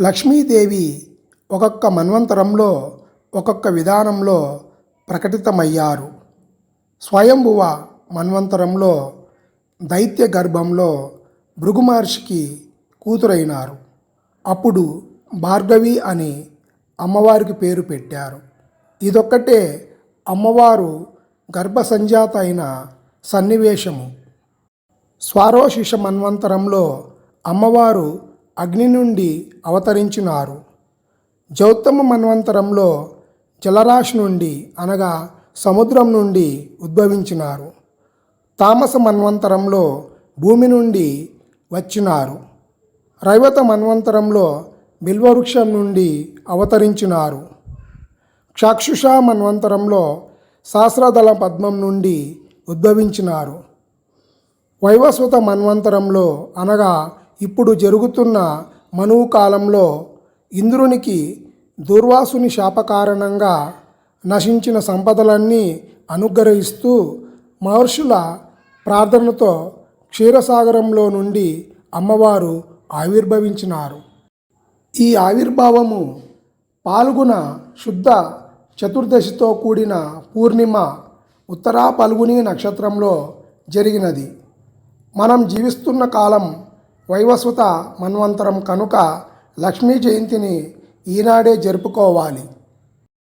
లక్ష్మీదేవి ఒక్కొక్క మన్వంతరంలో ఒక్కొక్క విధానంలో ప్రకటితమయ్యారు. స్వయంభువ మన్వంతరంలో దైత్య గర్భంలో భృగుమహర్షికి కూతురైనారు. అప్పుడు భార్గవి అని అమ్మవారికి పేరు పెట్టారు. ఇదొక్కటే అమ్మవారు గర్భసంజాత అయిన సన్నివేశము. స్వారోశిష మన్వంతరంలో అమ్మవారు అగ్ని నుండి అవతరించినారు. జౌతమ మన్వంతరంలో జలరాశి నుండి అనగా సముద్రం నుండి ఉద్భవించినారు. తామస మన్వంతరంలో భూమి నుండి వచ్చినారు. రైవత మన్వంతరంలో బిల్వవృక్షం నుండి అవతరించినారు. చాక్షుషా మన్వంతరంలో సహస్రదళ పద్మం నుండి ఉద్భవించినారు. వైవస్వత మన్వంతరంలో అనగా ఇప్పుడు జరుగుతున్న మనువు కాలంలో ఇంద్రునికి దూర్వాసుని శాపకారణంగా నశించిన సంపదలన్నీ అనుగ్రహిస్తూ మహర్షుల ప్రార్థనతో క్షీరసాగరంలో నుండి అమ్మవారు ఆవిర్భవించినారు. ఈ ఆవిర్భావము పాల్గొన శుద్ధ చతుర్దశితో కూడిన పూర్ణిమ ఉత్తరా పల్గుని నక్షత్రంలో జరిగినది. మనం జీవిస్తున్న కాలం వైవస్వత మన్వంతరం కనుక లక్ష్మీ జయంతిని ఈనాడే జరుపుకోవాలి.